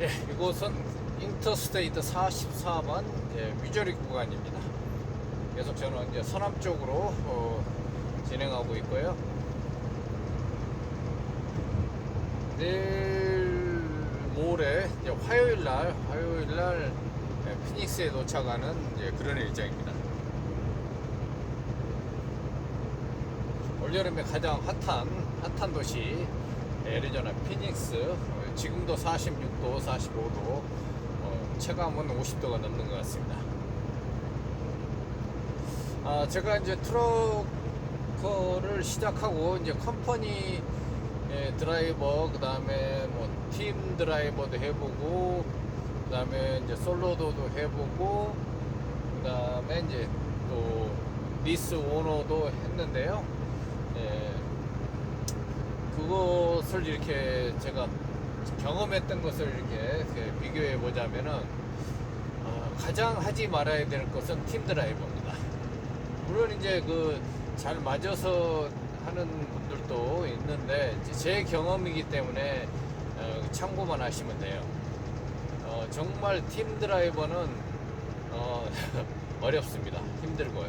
예, 이곳은 인터스테이트 44번 예, 미저리 구간입니다. 계속 저는 이제 서남 쪽으로 어, 진행하고 있고요. 내일 모레 이제 화요일 날 화요일 날 예, 피닉스에 도착하는 이제 그런 일정입니다. 올여름에 가장 핫한 핫한 도시 애리조나 피닉스 어, 지금도 46도 45도 어, 체감은 50도가 넘는 것 같습니다. 아 제가 이제 트럭커를 시작하고 이제 컴퍼니 예, 드라이버 그 다음에 뭐 팀 드라이버도 해보고 그 다음에 이제 솔로도도 해보고 그 다음에 이제 또 리스 오너도 했는데요. 예, 그것을 이렇게 제가 경험했던 것을 이렇게 비교해 보자면은 어, 가장 하지 말아야 될 것은 팀 드라이버입니다. 물론 이제 그 잘 맞아서 하는 분들도 있는데 제 경험이기 때문에 어, 참고만 하시면 돼요. 어, 정말 팀 드라이버는 어, 어렵습니다. 힘들고요.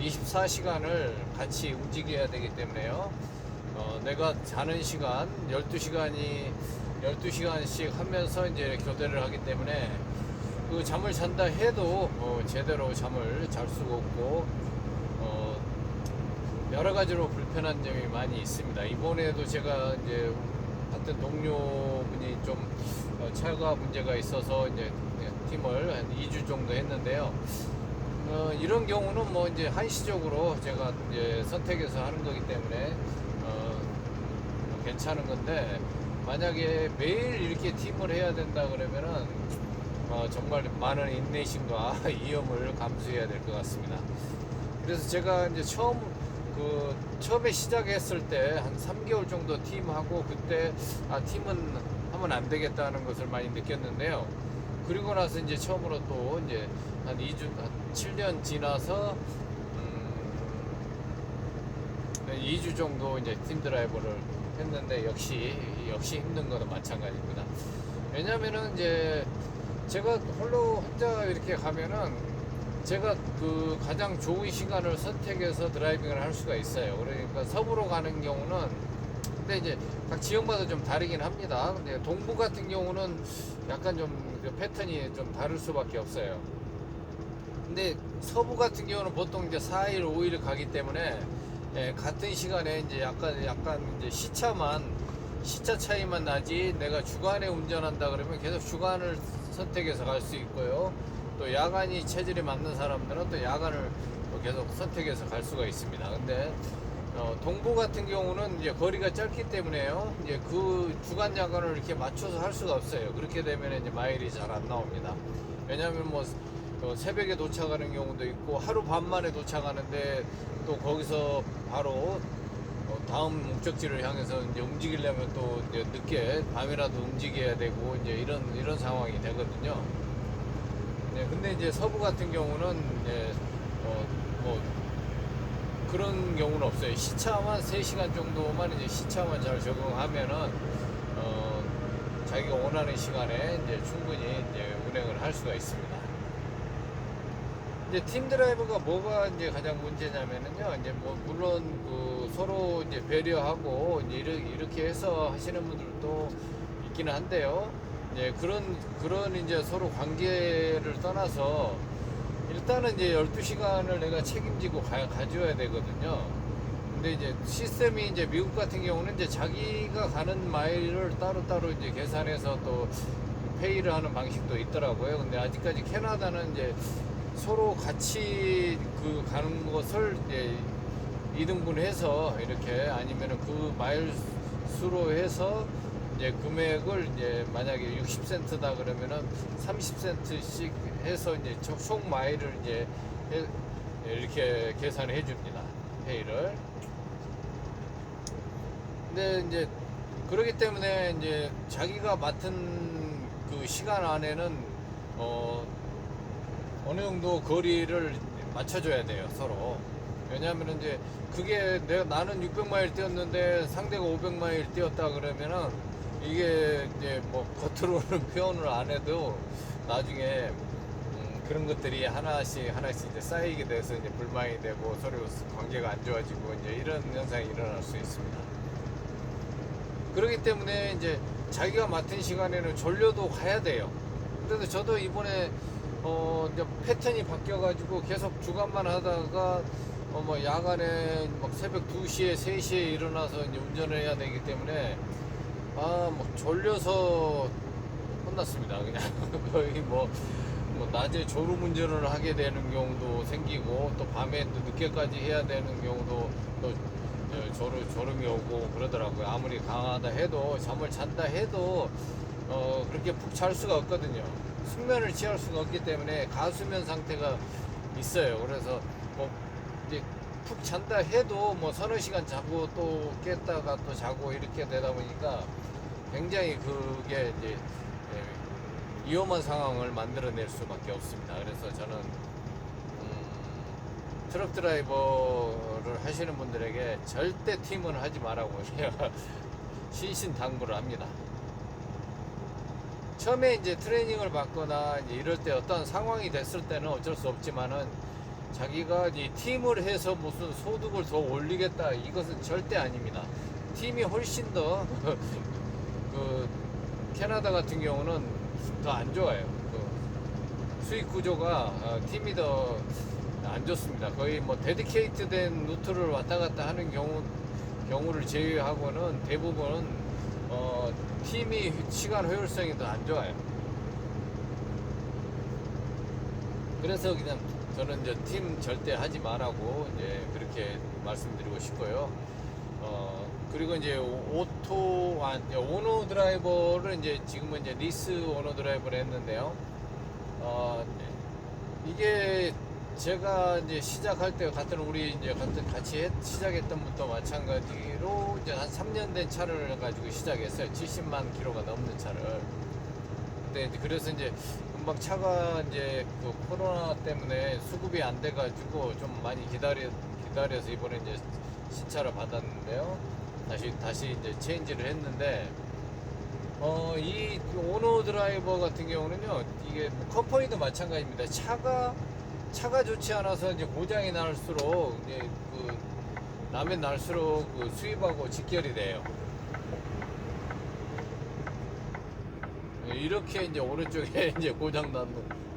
24시간을 같이 움직여야 되기 때문에요. 어, 내가 자는 시간 12시간이 12시간씩 하면서 이제 교대를 하기 때문에 그 잠을 잔다 해도 어, 제대로 잠을 잘 수가 없고 어, 여러 가지로 불편한 점이 많이 있습니다. 이번에도 제가 이제 같은 동료분이 좀 어, 차가 문제가 있어서 이제 팀을 한 2주 정도 했는데요. 어, 이런 경우는 뭐 이제 한시적으로 제가 이제 선택해서 하는 거기 때문에 괜찮은 건데 만약에 매일 이렇게 팀을 해야 된다 그러면은 어, 정말 많은 인내심과 위험을 감수해야 될 것 같습니다. 그래서 제가 이제 처음 그 처음에 시작했을 때 한 3개월 정도 팀하고 그때 아 팀은 하면 안 되겠다는 것을 많이 느꼈는데요. 그리고 나서 이제 처음으로 또 이제 한 2주, 한 7년 지나서, 음, 2주 정도 이제 팀 드라이버를 했는데 역시, 역시 힘든 거는 마찬가지입니다. 왜냐면은 이제 제가 홀로 혼자 이렇게 가면은 제가 그 가장 좋은 시간을 선택해서 드라이빙을 할 수가 있어요. 그러니까 서부로 가는 경우는 근데 이제 각 지역마다 좀 다르긴 합니다. 근데 동부 같은 경우는 약간 좀그 패턴이 좀 다를 수밖에 없어요. 근데 서부 같은 경우는 보통 이제 4일, 5일 가기 때문에 예, 같은 시간에 이제 약간 약간 이제 시차만 시차 차이만 나지 내가 주간에 운전한다 그러면 계속 주간을 선택해서 갈 수 있고요. 또 야간이 체질이 맞는 사람들은 또 야간을 또 계속 선택해서 갈 수가 있습니다. 근데 어, 동부 같은 경우는 이제 거리가 짧기 때문에요. 이제 그 주간 야간을 이렇게 맞춰서 할 수가 없어요. 그렇게 되면 이제 마일이 잘 안 나옵니다. 왜냐하면 뭐 어, 새벽에 도착하는 경우도 있고 하루 반 만에 도착하는데 또 거기서 바로 어, 다음 목적지를 향해서 이제 움직이려면 또 이제 늦게 밤이라도 움직여야 되고 이제 이런 이런 상황이 되거든요. 네, 근데 이제 서부 같은 경우는 이제 어, 뭐 그런 경우는 없어요. 시차만 3시간 정도만 이제 시차만 잘 적응하면은 어, 자기가 원하는 시간에 이제 충분히 이제 운행을 할 수가 있습니다. 이제 팀 드라이버가 뭐가 이제 가장 문제냐면은요. 이제 뭐 물론 그 서로 이제 배려하고 이제 이렇게, 해서 하시는 분들도 있기는 한데요. 이제 그런 그런 이제 서로 관계를 떠나서 일단은 이제 12시간을 내가 책임지고 가, 가져야 되거든요. 근데 이제 시스템이 이제 미국 같은 경우는 이제 자기가 가는 마일을 따로따로 이제 계산해서 또 페이를 하는 방식도 있더라고요. 근데 아직까지 캐나다는 이제 서로 같이 그 가는 것을 이제 2등분해서 이렇게 아니면은 그 마일 수로 해서 이제 금액을 이제 만약에 60센트다 그러면은 30센트씩 해서 이제 총 마일을 이제 해- 이렇게 계산해 줍니다. 페이를. 근데 이제 그러기 때문에 이제 자기가 맡은 그 시간 안에는 어 어느 정도 거리를 맞춰줘야 돼요 서로 왜냐하면 이제 그게 내가 나는 600마일 뛰었는데 상대가 500마일 뛰었다 그러면은 이게 이제 뭐 겉으로는 표현을 안 해도 나중에 음, 그런 것들이 하나씩 하나씩 이제 쌓이게 돼서 이제 불만이 되고 서로 관계가 안 좋아지고 이제 이런 현상이 일어날 수 있습니다. 그렇기 때문에 이제 자기가 맡은 시간에는 졸려도 가야 돼요. 그래서 저도 이번에 어 이제 패턴이 바뀌어가지고 계속 주간만 하다가 어 뭐 야간에 막 새벽 2시에 3시에 일어나서 이제 운전을 해야 되기 때문에 아뭐 졸려서 혼났습니다. 그냥 거의 뭐, 뭐 낮에 졸음 운전을 하게 되는 경우도 생기고 또 밤에 또 늦게까지 해야 되는 경우도 또 어, 졸음, 졸음이 오고 그러더라고요. 아무리 강하다 해도 잠을 잔다 해도 어, 그렇게 푹 잘 수가 없거든요. 숙면을 취할 수가 없기 때문에 가수면 상태가 있어요. 그래서 뭐 이제 푹 잔다 해도 뭐 서너 시간 자고 또 깼다가 또 자고 이렇게 되다 보니까 굉장히 그게 이제 예, 위험한 상황을 만들어낼 수밖에 없습니다. 그래서 저는 음, 트럭 드라이버를 하시는 분들에게 절대 팀은 하지 말라고 제가 신신 당부를 합니다. 처음에 이제 트레이닝을 받거나 이럴 때 어떤 상황이 됐을 때는 어쩔 수 없지만은 자기가 이제 팀을 해서 무슨 소득을 더 올리겠다 이것은 절대 아닙니다. 팀이 훨씬 더 그 캐나다 같은 경우는 더 안 좋아요. 그 수익 구조가 어, 팀이 더 안 좋습니다. 거의 뭐 데디케이트된 루트를 왔다 갔다 하는 경우 경우를 제외하고는 대부분은 어, 팀이 시간 효율성이 더 안 좋아요. 그래서 그냥 저는 이제 팀 절대 하지 말라고 이제 그렇게 말씀드리고 싶고요. 어, 그리고 이제 오토, 아, 오너 드라이버를 이제 지금은 이제 리스 오너 드라이버를 했는데요. 어, 이게 제가 이제 시작할 때 같은 우리 이제 같은 같이 했- 시작했던 분도 마찬가지로 이제 한 3년 된 차를 가지고 시작했어요. 70만 킬로가 넘는 차를. 근데 이제 그래서 이제 금방 차가 이제 그 코로나 때문에 수급이 안 돼가지고 좀 많이 기다려 기다려서 이번에 이제 신차를 받았는데요. 다시 다시 이제 체인지를 했는데 어 이 오너 드라이버 같은 경우는요 이게 뭐 컴퍼니도 마찬가지입니다. 차가 차가 좋지 않아서 이제 고장이 날수록 이제 그 나면 날수록 그 수입하고 직결이 돼요. 이렇게 이제 오른쪽에 이제 고장 난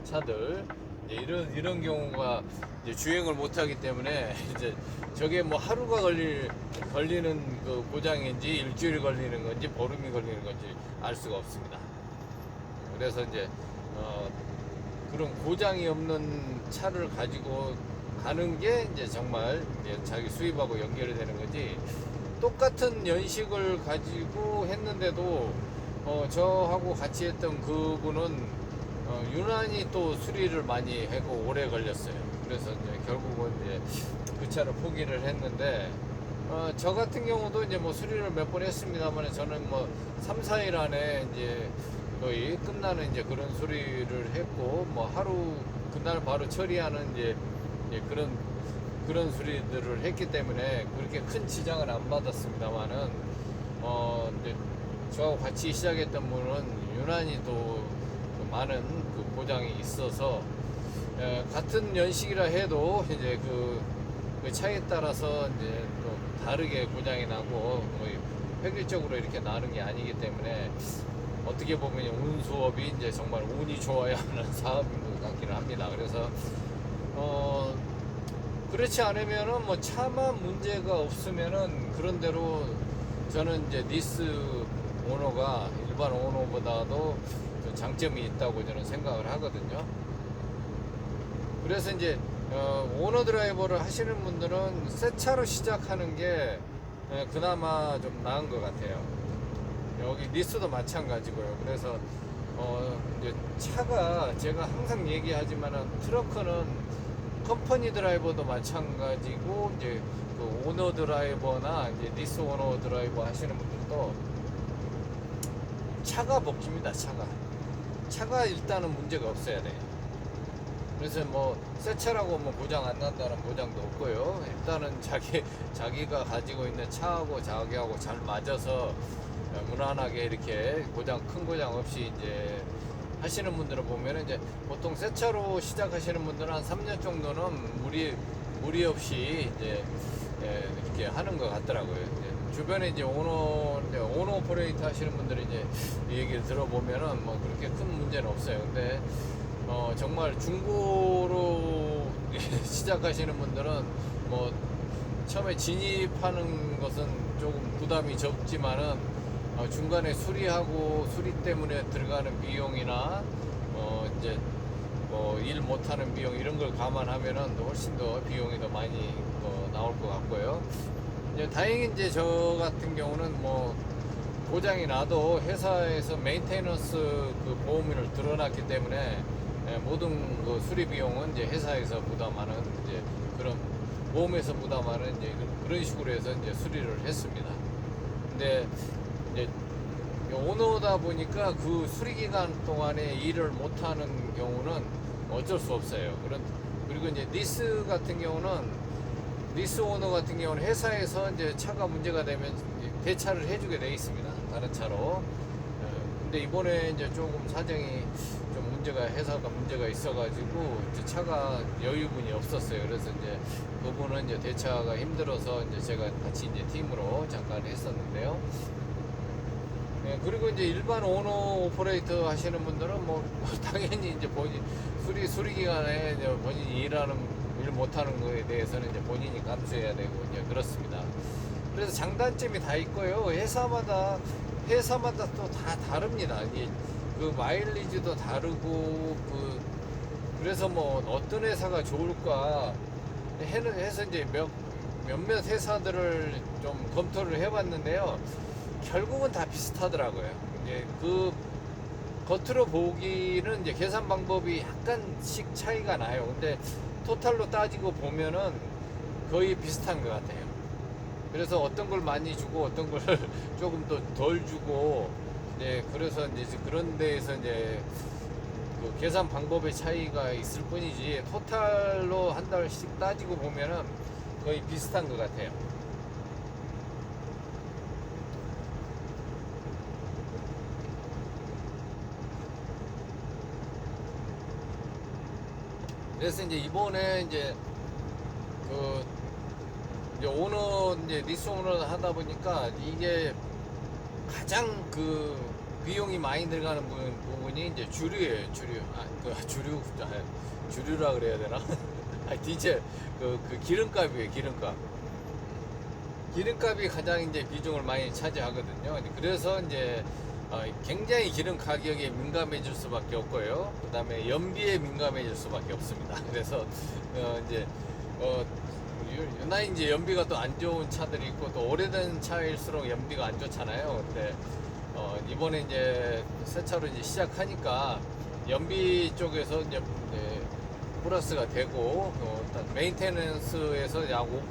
차들 이제 이런 이런 경우가 이제 주행을 못 하기 때문에 이제 저게 뭐 하루가 걸릴 걸리는 그 고장인지 일주일 걸리는 건지 보름이 걸리는 건지 알 수가 없습니다. 그래서 이제 어 그런 고장이 없는 차를 가지고 가는 게 이제 정말 이제 자기 수입하고 연결이 되는 거지 똑같은 연식을 가지고 했는데도 어, 저하고 같이 했던 그분은 어, 유난히 또 수리를 많이 하고 오래 걸렸어요. 그래서 이제 결국은 이제 그 차를 포기를 했는데 어, 저 같은 경우도 이제 뭐 수리를 몇 번 했습니다만 저는 뭐 3, 4일 안에 이제 거의 끝나는 이제 그런 수리를 했고 뭐 하루 그날 바로 처리하는 이제, 그런 그런 수리들을 했기 때문에 그렇게 큰 지장을 안 받았습니다만은 어 이제 저하고 같이 시작했던 분은 유난히 또 많은 그 고장이 있어서 에, 같은 연식이라 해도 이제 그, 그 차에 따라서 이제 또 다르게 고장이 나고 거의 획일적으로 이렇게 나는 게 아니기 때문에 어떻게 보면 운 수업이 이제 정말 운이 좋아야 하는 사업인 것 같기는 합니다. 그래서 어 그렇지 않으면은 뭐 차만 문제가 없으면은 그런 대로 저는 이제 니스 오너가 일반 오너보다도 좀 장점이 있다고 저는 생각을 하거든요. 그래서 이제 어, 오너 드라이버를 하시는 분들은 새 차로 시작하는 게 에, 그나마 좀 나은 것 같아요. 여기 니스도 마찬가지고요. 그래서 어, 이제 차가 제가 항상 얘기하지만은 트럭커는 컴퍼니 드라이버도 마찬가지고 이제 그 오너 드라이버나 이제 니스 오너 드라이버 하시는 분들도 차가 먹힙니다. 차가 차가 일단은 문제가 없어야 돼요. 그래서 뭐 새 차라고 뭐 고장 안 난다는 보장도 없고요. 일단은 자기 자기가 가지고 있는 차하고 자기하고 잘 맞아서 어, 무난하게 이렇게 고장 큰 고장 없이 이제 하시는 분들을 보면 이제 보통 새 차로 시작하시는 분들은 한 3년 정도는 무리 무리 없이 이제 예, 이렇게 하는 것 같더라고요. 이제 주변에 이제 오너 이제 오너 오퍼레이터 하시는 분들이 이제 이 얘기를 들어보면은 뭐 그렇게 큰 문제는 없어요. 근데 어, 정말 중고로 시작하시는 분들은 뭐 처음에 진입하는 것은 조금 부담이 적지만은 어, 중간에 수리하고 수리 때문에 들어가는 비용이나 어, 이제 뭐 일 못하는 비용 이런 걸 감안하면은 훨씬 더 비용이 더 많이 더 나올 것 같고요. 이제 다행히 이제 저 같은 경우는 뭐 고장이 나도 회사에서 메인테너스 그 보험료를 들어놨기 때문에 예, 모든 그 수리 비용은 이제 회사에서 부담하는 이제 그런 보험에서 부담하는 이제 그런 식으로 해서 이제 수리를 했습니다. 근데 이제 오너다 보니까 그 수리 기간 동안에 일을 못 하는 경우는 어쩔 수 없어요. 그런 그리고 이제 리스 같은 경우는 리스 오너 같은 경우는 회사에서 이제 차가 문제가 되면 대차를 해주게 돼 있습니다. 다른 차로. 어, 근데 이번에 이제 조금 사정이 좀 문제가 회사가 문제가 있어가지고 이제 차가 여유분이 없었어요. 그래서 이제 그분은 이제 대차가 힘들어서 이제 제가 같이 이제 팀으로 잠깐 했었는데요. 예, 그리고 이제 일반 오너 오퍼레이터 하시는 분들은 뭐, 뭐 당연히 이제 본인 수리 수리 기간에 이제 본인이 일하는 일 못하는 거에 대해서는 이제 본인이 감수해야 되고 이제 그렇습니다. 그래서 장단점이 다 있고요. 회사마다 회사마다 또 다 다릅니다. 이그 마일리지도 다르고 그 그래서 뭐 어떤 회사가 좋을까 해서 이제 몇 몇몇 회사들을 좀 검토를 해봤는데요. 결국은 다 비슷하더라고요. 이제 그 겉으로 보기는 이제 계산 방법이 약간씩 차이가 나요. 근데 토탈로 따지고 보면은 거의 비슷한 것 같아요. 그래서 어떤 걸 많이 주고 어떤 걸 조금 더 덜 주고 이제 그래서 이제 그런 데에서 이제 그 계산 방법의 차이가 있을 뿐이지 토탈로 한 달씩 따지고 보면은 거의 비슷한 것 같아요. 그래서 이제 이번에 이제 그 이제 오너 이제 오너 하다 보니까 이게 가장 그 비용이 많이 들어가는 부분, 부분이 이제 주류예요 주류. 아 그 주류 아, 주류라 그래야 되나? 아 디젤. 그, 그 기름값이에요 기름값. 기름값이 가장 이제 비중을 많이 차지하거든요. 그래서 이제 어, 굉장히 기름 가격에 민감해질 수밖에 없고요. 그 다음에 연비에 민감해질 수밖에 없습니다. 그래서 어, 이제 어, 유- 유난히 이제 연비가 또 안 좋은 차들이 있고 또 오래된 차일수록 연비가 안 좋잖아요. 근데 어, 이번에 이제 새 차로 이제 시작하니까 연비 쪽에서 이제 네, 플러스가 되고 어, 메인테넌스에서 약 5, 어,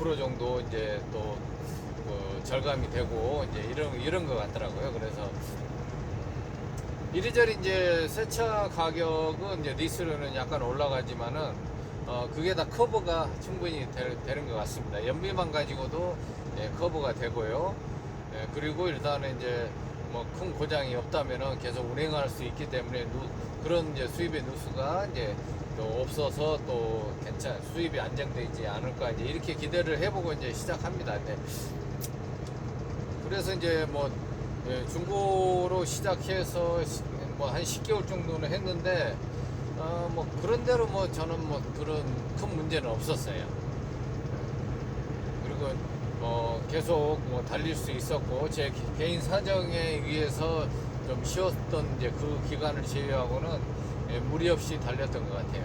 5% 정도 이제 또 그 절감이 되고 이제 이런 이런 것 같더라고요. 그래서 이리저리 이제 새차 가격은 이제 리스로는 약간 올라가지만은 어 그게 다 커버가 충분히 되, 되는 것 같습니다. 연비만 가지고도 예, 커버가 되고요. 예, 그리고 일단은 이제 뭐 큰 고장이 없다면은 계속 운행할 수 있기 때문에 누, 그런 이제 수입의 누수가 이제 또 없어서 또 괜찮 수입이 안정되지 않을까 이제 이렇게 기대를 해보고 이제 시작합니다. 근데 그래서 이제 뭐 예, 중고로 시작해서 뭐 한 10개월 정도는 했는데 어, 뭐 그런 대로 뭐 저는 뭐 그런 큰 문제는 없었어요. 그리고 뭐 계속 뭐 달릴 수 있었고 제 기- 개인 사정에 의해서 좀 쉬었던 이제 그 기간을 제외하고는 예, 무리 없이 달렸던 것 같아요.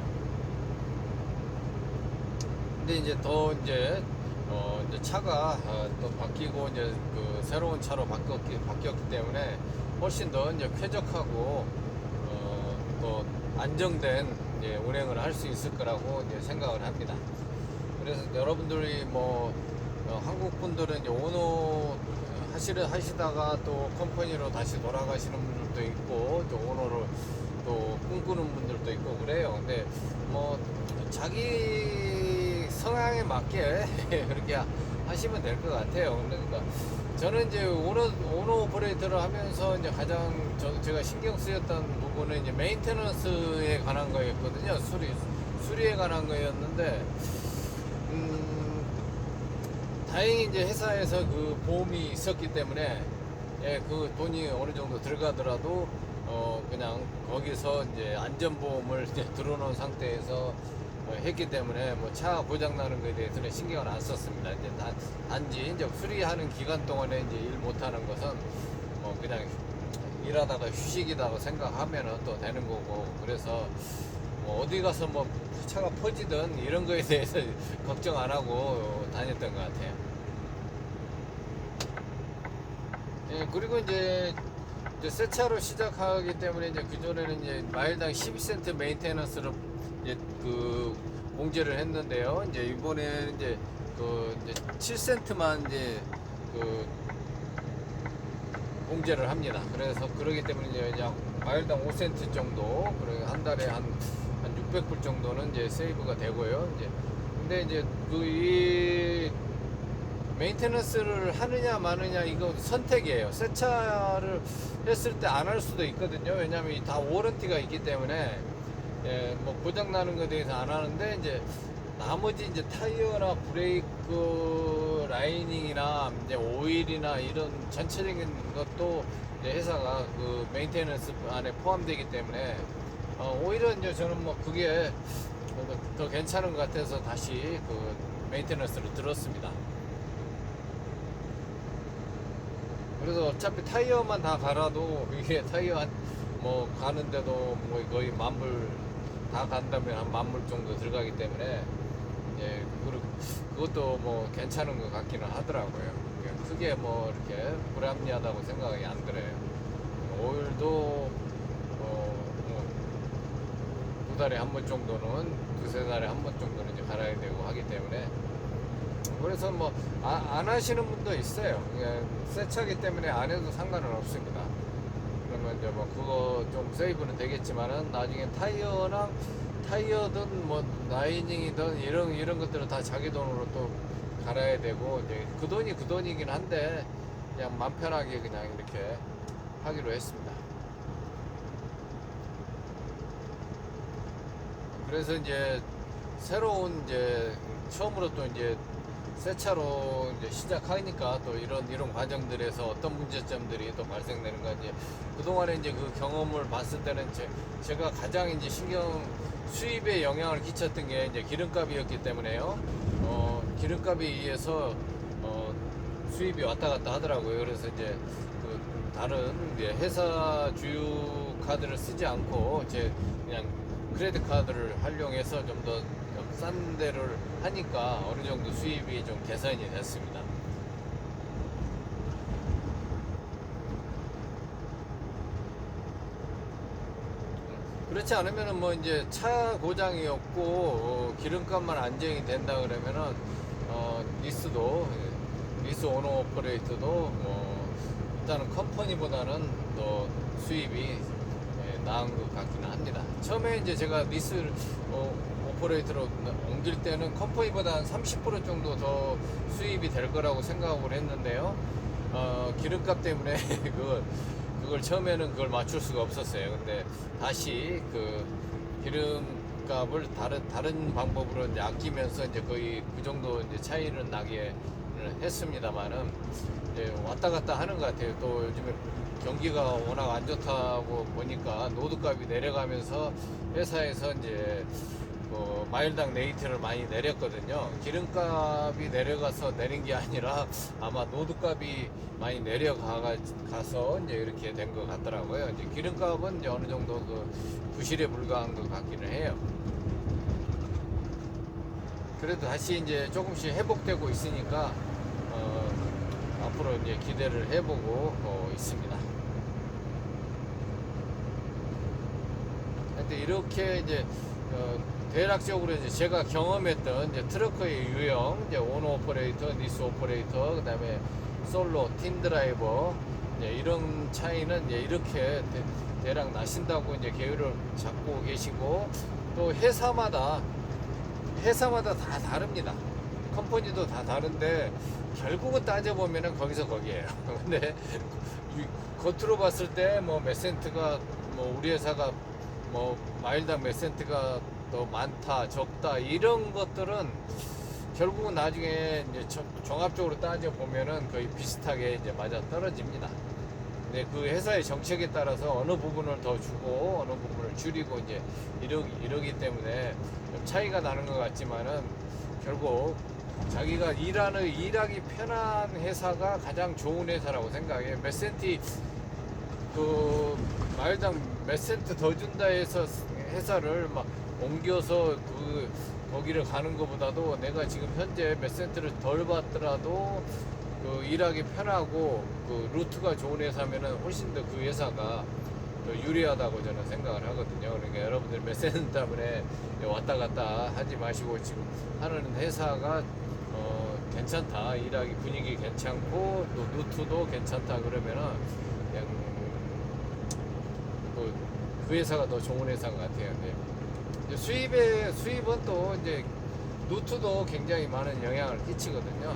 근데 이제 더 이제 어 이제 차가 어, 또 바뀌고 이제 그 새로운 차로 바뀌었기, 바뀌었기 때문에 훨씬 더 이제 쾌적하고 어 또 안정된 이제 운행을 할 수 있을 거라고 이제 생각을 합니다. 그래서 여러분들이 뭐 어, 한국 분들은 이제 오너 하시려 하시다가 또 컴퍼니로 다시 돌아가시는 분들도 있고 또 오너로 또 꿈꾸는 분들도 있고 그래요. 근데 뭐 자기 성향에 맞게 그렇게 하시면 될 것 같아요. 그러니까 저는 이제 오너, 오너 오퍼레이터를 하면서 이제 가장 저, 제가 신경 쓰였던 부분은 이제 메인테너스에 관한 거였거든요. 수리, 수리에 관한 거였는데, 음, 다행히 이제 회사에서 그 보험이 있었기 때문에, 예, 그 돈이 어느 정도 들어가더라도, 어, 그냥 거기서 이제 안전보험을 이제 들어놓은 상태에서 어, 했기 때문에 뭐 차 고장 나는 거에 대해서는 신경을 안 썼습니다. 이제 단, 단지 이제 수리하는 기간 동안에 이제 일 못하는 것은 뭐 그냥 일하다가 휴식이라고 생각하면은 또 되는 거고 그래서 뭐 어디 가서 뭐 차가 퍼지든 이런 거에 대해서 걱정 안 하고 다녔던 것 같아요. 예, 그리고 이제 이제 새 차로 시작하기 때문에 이제 그전에는 이제 마일당 12센트 메인테너스를 이제 그 공제를 했는데요. 이제 이번에는 이제 그 이제 7센트만 이제 그 공제를 합니다. 그래서 그러기 때문에 이제 약 마일당 5센트 정도, 그리고 한 달에 한, 한 600불 정도는 이제 세이브가 되고요. 이제 근데 이제 그이 메인테너스를 하느냐 마느냐 이거 선택이에요. 새 차를 했을 때 안 할 수도 있거든요. 왜냐하면 이다 워런티가 있기 때문에 예, 뭐 고장 나는 것에 대해서 안 하는데 이제 나머지 이제 타이어나 브레이크 라이닝이나 이제 오일이나 이런 전체적인 것도 이제 회사가 그 메인테너스 안에 포함되기 때문에 어, 오히려 이제 저는 뭐 그게 더 괜찮은 것 같아서 다시 그 메인테너스를 들었습니다. 그래서 어차피 타이어만 다 갈아도 이게 타이어 한 뭐 가는데도 뭐 거의 만불 다 간다면 한 만불 정도 들어가기 때문에 예 그리고 그것도 뭐 괜찮은 것 같기는 하더라고요. 그게 크게 뭐 이렇게 불합리하다고 생각이 안 들어요. 오일도 어두 달에 한 번 정도는 두세 달에 한 번 정도는 이제 갈아야 되고 하기 때문에 그래서 뭐 안 하시는 분도 있어요. 그냥 새 차기 때문에 안 해도 상관은 없습니다. 그러면 이제 뭐 그거 좀 세이브는 되겠지만은 나중에 타이어나 타이어든 뭐 라이닝이든 이런 이런 것들은 다 자기 돈으로 또 갈아야 되고 이제 그 돈이 그 돈이긴 한데 그냥 맘 편하게 그냥 이렇게 하기로 했습니다. 그래서 이제 새로운 이제 처음으로 또 이제 새 차로 이제 시작하니까 또 이런 이런 과정들에서 어떤 문제점들이 또 발생되는 건지 그동안에 이제 그 경험을 봤을 때는 제, 제가 가장 이제 신경 수입에 영향을 끼쳤던 게 이제 기름값이었기 때문에요. 어, 기름값에 의해서 어, 수입이 왔다 갔다 하더라고요. 그래서 이제 그 다른 이제 회사 주유 카드를 쓰지 않고 제 그냥 크레딧 카드를 활용해서 좀 더 싼 데를 하니까 어느 정도 수입이 좀 개선이 됐습니다. 그렇지 않으면은 뭐 이제 차 고장이 없고 어, 기름값만 안정이 된다 그러면은 어, 리스도 리스 오너 오퍼레이터도 뭐 일단은 컴퍼니보다는 더 수입이 예, 나은 것 같기는 합니다. 처음에 이제 제가 리스 어, 오퍼레이터로 옮길 때는 컴퍼니보다 한 30% 정도 더 수입이 될 거라고 생각을 했는데요. 어, 기름값 때문에 그걸, 그걸 처음에는 그걸 맞출 수가 없었어요. 근데 다시 그 기름값을 다른, 다른 방법으로 이제 아끼면서 이제 거의 그 정도 이제 차이는 나게 했습니다만은 왔다 갔다 하는 것 같아요. 또 요즘에 경기가 워낙 안 좋다고 보니까 노드값이 내려가면서 회사에서 이제 뭐 마일당 레이트를 많이 내렸거든요. 기름값이 내려가서 내린 게 아니라 아마 노드값이 많이 내려가서 이제 이렇게 된 것 같더라고요. 이제 기름값은 이제 어느 정도 그 부실에 불과한 것 같기는 해요. 그래도 다시 이제 조금씩 회복되고 있으니까 어, 앞으로 이제 기대를 해보고 어, 있습니다. 근데 이렇게 이제 어, 대략적으로 이제 제가 경험했던 이제 트러크의 유형, 이제 오너 오퍼레이터, 니스 오퍼레이터, 그다음에 솔로, 팀 드라이버 이런 차이는 이렇게 대, 략 나신다고 이제 계획을 잡고 계시고 또 회사마다 회사마다 다 다릅니다. 컴퍼니도 다 다른데 결국은 따져보면은 거기서 거기에요. 근데 이- 겉으로 봤을 때 뭐 몇 센트가 뭐 우리 회사가 뭐 마일당 몇 센트가 더 많다 적다 이런 것들은 결국은 나중에 이제 저- 종합적으로 따져 보면은 거의 비슷하게 이제 맞아 떨어집니다. 근데 그 회사의 정책에 따라서 어느 부분을 더 주고 어느 부분을 줄이고 이제 이러기, 이러기 때문에 좀 차이가 나는 것 같지만은 결국 자기가 일하는 일하기 편한 회사가 가장 좋은 회사라고 생각해요. 몇 센티 그 마일당 몇 센트 더 준다 해서 회사를 막 옮겨서 그 거기를 가는 것보다도 내가 지금 현재 몇 센트를 덜 받더라도 그 일하기 편하고 그 루트가 좋은 회사면은 훨씬 더 그 회사가 더 유리하다고 저는 생각을 하거든요. 그러니까 여러분들 몇 센트 때문에 왔다 갔다 하지 마시고 지금 하는 회사가 어, 괜찮다. 일하기 분위기 괜찮고 또 루트도 괜찮다 그러면은 그냥 그, 그 회사가 더 좋은 회사인 것 같아요. 근데 이제 수입의 수입은 또 이제 루트도 굉장히 많은 영향을 끼치거든요.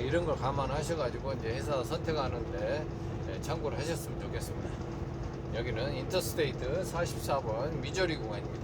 이런 걸 감안하셔가지고 이제 회사 선택하는데 네, 참고를 하셨으면 좋겠습니다. 여기는 인터스테이트 44번 미저리 구간입니다.